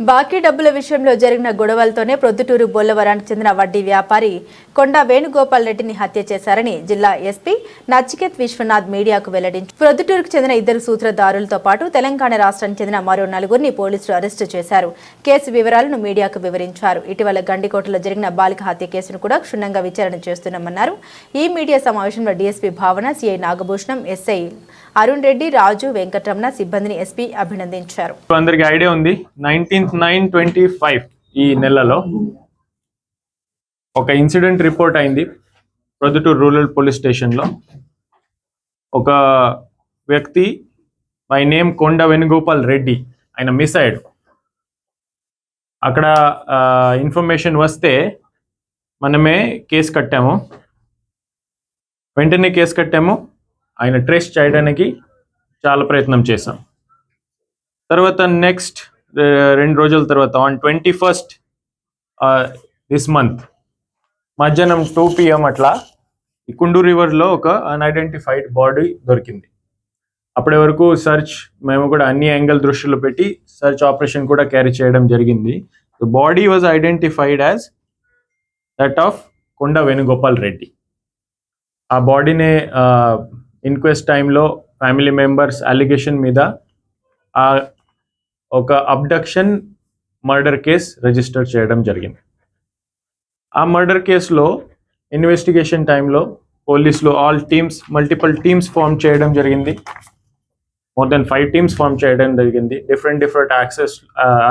బాకీ డబ్బుల విషయంలో జరిగిన గొడవలతోనే ప్రొద్దుటూరు బొల్లవరానికి చెందిన వడ్డీ వ్యాపారి కొండా వేణుగోపాల్ రెడ్డిని హత్య చేశారని జిల్లా ఎస్పీ నచికేత్ విశ్వనాథ్ మీడియాకు వెల్లడించు ప్రొద్దుటూరుకు చెందిన ఇద్దరు సూత్రధారులతో పాటు తెలంగాణ రాష్ట్రానికి చెందిన మరో నలుగురిని పోలీసులు అరెస్టు చేశారు. కేసు వివరాలను మీడియాకు వివరించారు. ఇటీవల గండికోటలో జరిగిన బాలిక హత్య కేసును కూడా క్షుణ్ణంగా విచారణ చేస్తున్నామన్నారు. ఈ మీడియా సమావేశంలో DSP Bhavana CI Nagabhushanam SI Arun Reddy Raju Venkataramana సిబ్బందిని ఎస్పీ అభినందించారు. అందరికి ఐడియా ఉంది. నైన్టీన్త్ నైన్ ట్వంటీ ఫైవ్ ఈ నెలలో ఒక ఇన్సిడెంట్ రిపోర్ట్ అయింది ప్రొద్దుటూరు రూరల్ పోలీస్ స్టేషన్లో. ఒక వ్యక్తి మై నేమ్ కొండ వేణుగోపాల్ రెడ్డి ఆయన మిస్ అయ్యాడు. అక్కడ ఇన్ఫర్మేషన్ వస్తే మనమే కేసు కట్టాము. వెంటనే కేసు కట్టాము. ఆయన ట్రేస్ చేయడానికి చాలా ప్రయత్నం చేశాం. తర్వాత నెక్స్ట్ రెండు రోజుల తర్వాత on twenty first this month మధ్యాహ్నం టూ పిఎం అట్లా ఈ కుండు రివర్లో ఒక అన్ఐడెంటిఫైడ్ బాడీ దొరికింది. అప్పటి వరకు సర్చ్ మేము కూడా అన్ని యాంగిల్ దృష్టిలో పెట్టి సర్చ్ ఆపరేషన్ కూడా క్యారీ చేయడం జరిగింది. The body was identified as that of Konda Venugopal Reddy ఆ బాడీని ఇన్క్వెస్ట్ టైంలో ఫ్యామిలీ మెంబర్స్ అలిగేషన్ మీద ఆ ఒక అబ్డక్షన్ మర్డర్ కేస్ రిజిస్టర్ చేయడం జరిగింది. ఆ మర్డర్ కేసులో ఇన్వెస్టిగేషన్ టైంలో పోలీసులు all teams multiple teams form చేయడం జరిగింది. More than five teams form చేయడం జరిగింది. డిఫరెంట్ డిఫరెంట్ యాక్సెస్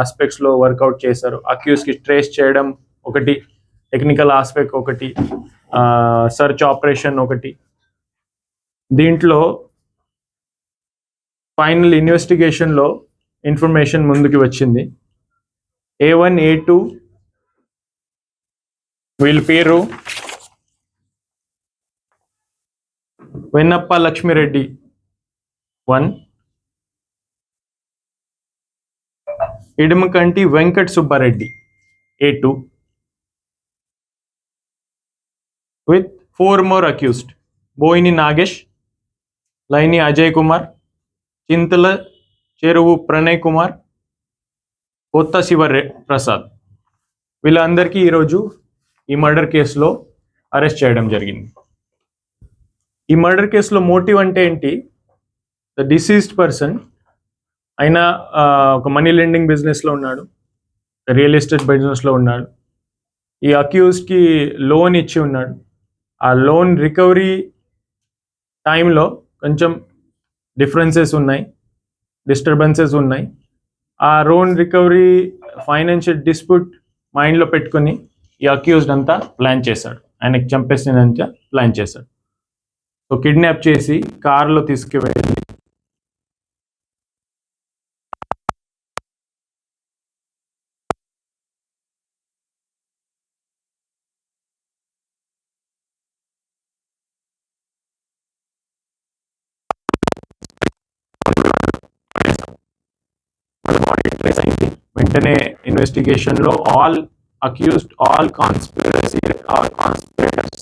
ఆస్పెక్ట్స్లో వర్కౌట్ చేశారు. అక్యూస్కి ట్రేస్ చేయడం ఒకటి టెక్నికల్ ఆస్పెక్ట్ ఒకటి సర్చ్ ఆపరేషన్ ఒకటి. దీంట్లో ఫైనల్ ఇన్వెస్టిగేషన్లో ఇన్ఫర్మేషన్ ముందుకు వచ్చింది. ఏ వన్ ఏ టూ వీళ్ళ పేరు Vennappa Lakshmi Reddy. One Idumakanti Venkat Subba Reddy. A two with four more accused Boyini Nagesh Laini Ajay Kumar Chintala Cheruvu Pranay Kumar కొత్త శివ ప్రసాద్. వీళ్ళందరికీ ఈరోజు ఈ మర్డర్ కేసులో అరెస్ట్ చేయడం జరిగింది. ఈ మర్డర్ కేసులో మోటివ్ అంటే ఏంటి? ద డిసీజ్డ్ పర్సన్ ఆయన ఒక మనీ లెండింగ్ బిజినెస్లో ఉన్నాడు రియల్ ఎస్టేట్ బిజినెస్లో ఉన్నాడు ఈ అక్యూజ్కి లోన్ ఇచ్చి ఉన్నాడు. ఆ లోన్ రికవరీ టైంలో కొంచెం డిఫరెన్సెస్ ఉన్నాయి డిస్టర్బెన్సెస్ ఉన్నాయి. ఆ రోన్ రికవరీ ఫైనాన్షియల్ డిస్ప్యూట్ మైండ్లో పెట్టుకొని ఈ అక్యూజ్డ్ అంతా ప్లాన్ చేశాడు. ఆయనకి చంపేసినంత ప్లాన్ చేశాడు. సో కిడ్నాప్ చేసి కార్లో తీసుకువెళ్ళి వాళ్ళ బాడీ ట్రేస్ అయింది వెంటనే ఇన్వెస్టిగేషన్లో all accused all conspiracy all conspirators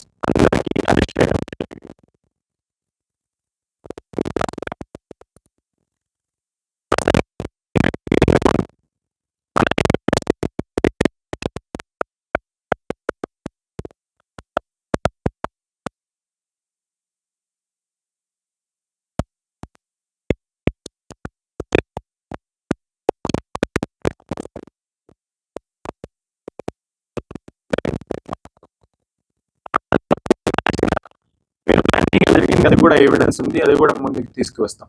జరిగింది. అది కూడా ఎవిడెన్స్ ఉంది. అది కూడా ముందుకు తీసుకువస్తాం.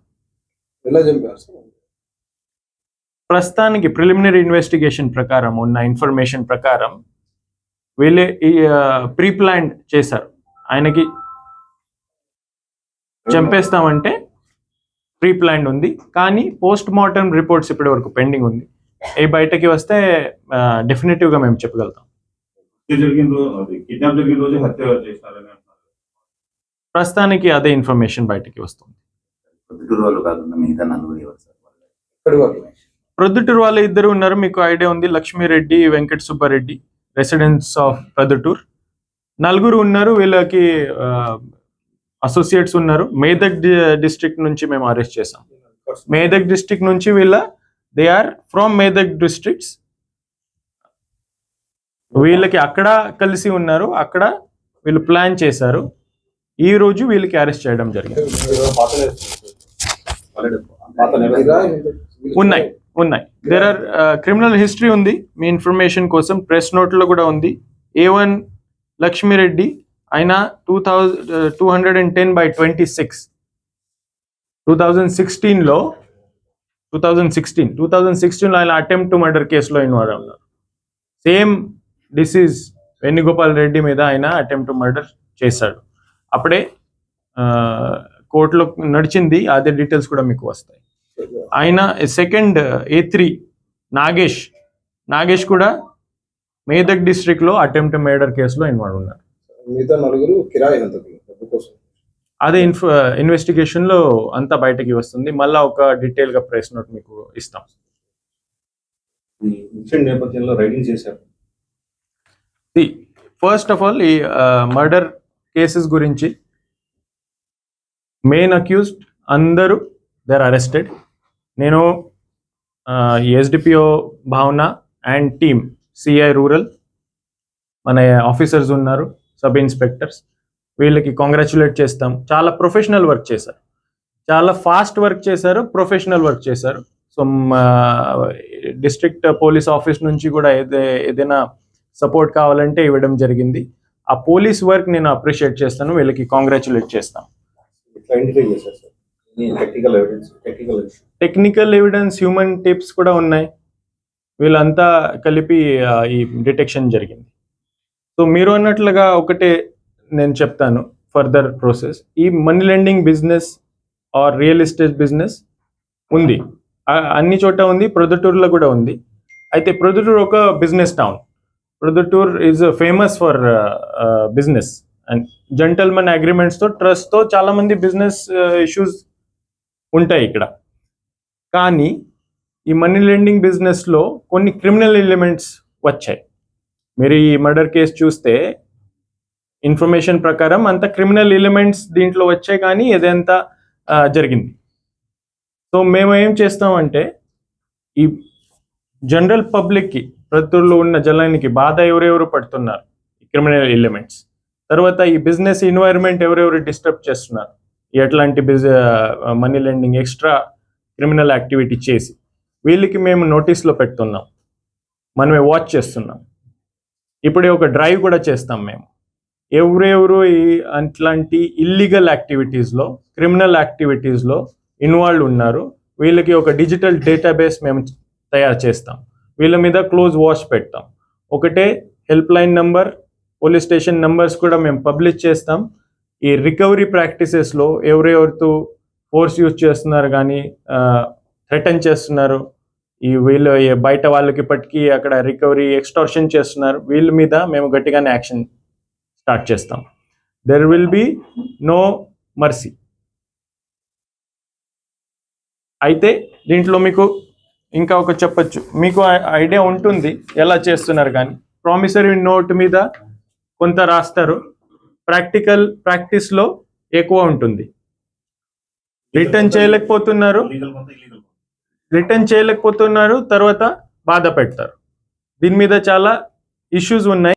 ప్రస్తుతానికి ప్రిలిమినరీ ఇన్వెస్టిగేషన్ ప్రకారం ఉన్న ఇన్ఫర్మేషన్ ప్రకారం వీళ్ళే ఈ ప్రీ ప్లాన్ చేశారు. ఆయనకి చంపేస్తామంటే ప్రీ ప్లాన్ ఉంది. కానీ పోస్ట్ మార్టం రిపోర్ట్స్ ఇప్పటి వరకు పెండింగ్ ఉంది. ఏ బయటకి వస్తే డెఫినెటివ్గా మేము చెప్పగలుగుతాం. కిడ్నాప్ జరిగిన రోజు హత్య ప్రస్తుతానికి అదే ఇన్ఫర్మేషన్ బయటకి వస్తుంది. ప్రొద్దుటూరు వాళ్ళు? ఇద్దరు ఉన్నారు. మీకు ఐడియా ఉంది. Lakshmireddy Venkata Subbareddy residents of Proddatur. నలుగురు ఉన్నారు. వీళ్ళకి అసోసియేట్స్ ఉన్నారు. మేదక్ డిస్ట్రిక్ట్ నుంచి మేము అరెస్ట్ చేసాం మేదక్ డిస్ట్రిక్ట్ నుంచి వీళ్ళ they are from Medak districts వీళ్ళకి అక్కడ కలిసి ఉన్నారు. అక్కడ వీళ్ళు ప్లాన్ చేశారు. ఈ రోజు వీళ్ళకి అరెస్ట్ చేయడం జరిగింది. ఉన్నాయి ఉన్నాయి. దేర్ ఆర్ క్రిమినల్ హిస్టరీ ఉంది. మీ ఇన్ఫర్మేషన్ కోసం ప్రెస్ నోట్లో కూడా ఉంది. ఏ వన్ లక్ష్మీరెడ్డి ఆయన two thousand two hundred and ten by twenty six two thousand సిక్స్టీన్లో two thousand sixteen two thousand సిక్స్టీన్లో ఆయన అటెంప్ట్ టు మర్డర్ కేసులో ఇన్వాల్వ్ ఉన్నారు. సేమ్ డిసీజ్ వేణుగోపాల్ రెడ్డి మీద ఆయన అటెంప్ట్ టు మర్డర్ చేశాడు. అప్పుడే కోర్టులో నడిచింది అదే డీటెయిల్స్ కూడా మీకు వస్తాయి. ఆయన second A three Nagesh Nagesh కూడా మేదక్ డిస్ట్రిక్ట్లో అటెంప్ట్ మర్డర్ కేసులో ఇన్వాల్వ్ ఉన్నారు. మిగతా నలుగురు కిరాయి అదే ఇన్ఫ ఇన్వెస్టిగేషన్లో అంతా బయటకి వస్తుంది. మళ్ళా ఒక డీటెయిల్గా ప్రెస్ నోట్ మీకు ఇస్తాం. నేపథ్యంలో రైడింగ్ చేశారు. ఫస్ట్ ఆఫ్ ఆల్ ఈ మర్డర్ కేసెస్ గురించి మెయిన్ అక్యూజ్డ్ అందరూ దే ఆర్ అరెస్టెడ్ నేను SDPO Bhavana and team CI rural మన ఆఫీసర్స్ ఉన్నారు సబ్ ఇన్స్పెక్టర్స్ వీళ్ళకి కాంగ్రాచులేట్ చేస్తాం. చాలా ప్రొఫెషనల్ వర్క్ చేశారు. చాలా ఫాస్ట్ వర్క్ చేశారు ప్రొఫెషనల్ వర్క్ చేశారు. సో డిస్ట్రిక్ట్ పోలీస్ ఆఫీస్ నుంచి కూడా ఏదే ఏదైనా సపోర్ట్ కావాలంటే ఇవ్వడం జరిగింది. ఆ పోలీస్ వర్క్ నేను అప్రిషియేట్ చేస్తాను వీళ్ళకి కాంగ్రాచులేట్ చేస్తాను. టెక్నికల్ ఎవిడెన్స్ హ్యూమన్ టిప్స్ కూడా ఉన్నాయి. వీళ్ళంతా కలిపి ఈ డిటెక్షన్ జరిగింది. సో మీరు అన్నట్లుగా ఒకటే నేను చెప్తాను ఫర్దర్ ప్రాసెస్ ఈ money lending business or real estate business ఉంది. అన్ని చోట ఉంది ప్రొద్దుటూరులో కూడా ఉంది. అయితే ప్రొద్దుటూరు ఒక business town Proddatur is famous for business and gentleman అగ్రిమెంట్స్తో ట్రస్ట్తో చాలామంది బిజినెస్ ఇష్యూస్ ఉంటాయి ఇక్కడ. కానీ ఈ మనీ లెండింగ్ బిజినెస్లో కొన్ని క్రిమినల్ ఎలిమెంట్స్ వచ్చాయి. మీరు ఈ మర్డర్ కేసు చూస్తే ఇన్ఫర్మేషన్ ప్రకారం అంత క్రిమినల్ ఎలిమెంట్స్ దీంట్లో వచ్చాయి కానీ ఇదంతా uh, జరిగింది. సో మేము ఏం చేస్తామంటే ఈ జనరల్ పబ్లిక్కి ప్రతుల్లో ఉన్న జలానికి బాధ ఎవరెవరు పడుతున్నారు? ఈ క్రిమినల్ ఎలిమెంట్స్ తర్వాత ఈ బిజినెస్ ఎన్వైర్న్మెంట్ ఎవరెవరు డిస్టర్బ్ చేస్తున్నారు? ఎట్లాంటి బిజ money lending extra criminal activity చేసి వీళ్ళకి మేము నోటీస్లో పెడుతున్నాం. మనమే వాచ్ చేస్తున్నాం. ఇప్పుడే ఒక డ్రైవ్ కూడా చేస్తాం మేము. ఎవరెవరు ఈ అట్లాంటి ఇల్లీగల్ యాక్టివిటీస్లో క్రిమినల్ యాక్టివిటీస్లో ఇన్వాల్వ్ ఉన్నారు వీళ్ళకి ఒక డిజిటల్ డేటాబేస్ మేము తయారు చేస్తాం. వీళ్ళ మీద క్లోజ్ వాచ్ పెడతాం. ఒకటే help line number police station numbers కూడా మేము పబ్లిష్ చేస్తాం. ఈ రికవరీ ప్రాక్టీసెస్లో ఎవరెవరితో ఫోర్స్ యూజ్ చేస్తున్నారు కానీ రిటర్న్ చేస్తున్నారు ఈ వీళ్ళు బయట వాళ్ళకి ఇప్పటికీ అక్కడ రికవరీ ఎక్స్టార్షన్ చేస్తున్నారు వీళ్ళ మీద మేము గట్టిగానే యాక్షన్ స్టార్ట్ చేస్తాం. There will be no mercy అయితే దీంట్లో మీకు ఇంకా ఒక చెప్పచ్చు. మీకు ఐడియా ఉంటుంది ఎలా చేస్తున్నారు కానీ. ప్రామిసరీ నోట్ మీద కొంత రాస్తారు. ప్రాక్టికల్ ప్రాక్టీస్లో ఎక్కువ ఉంటుంది. రిటర్న్ చేయలేకపోతున్నారు. రిటర్న్ చేయలేకపోతున్నారు తర్వాత బాధ పెడతారు. దీని మీద చాలా ఇష్యూస్ ఉన్నాయి.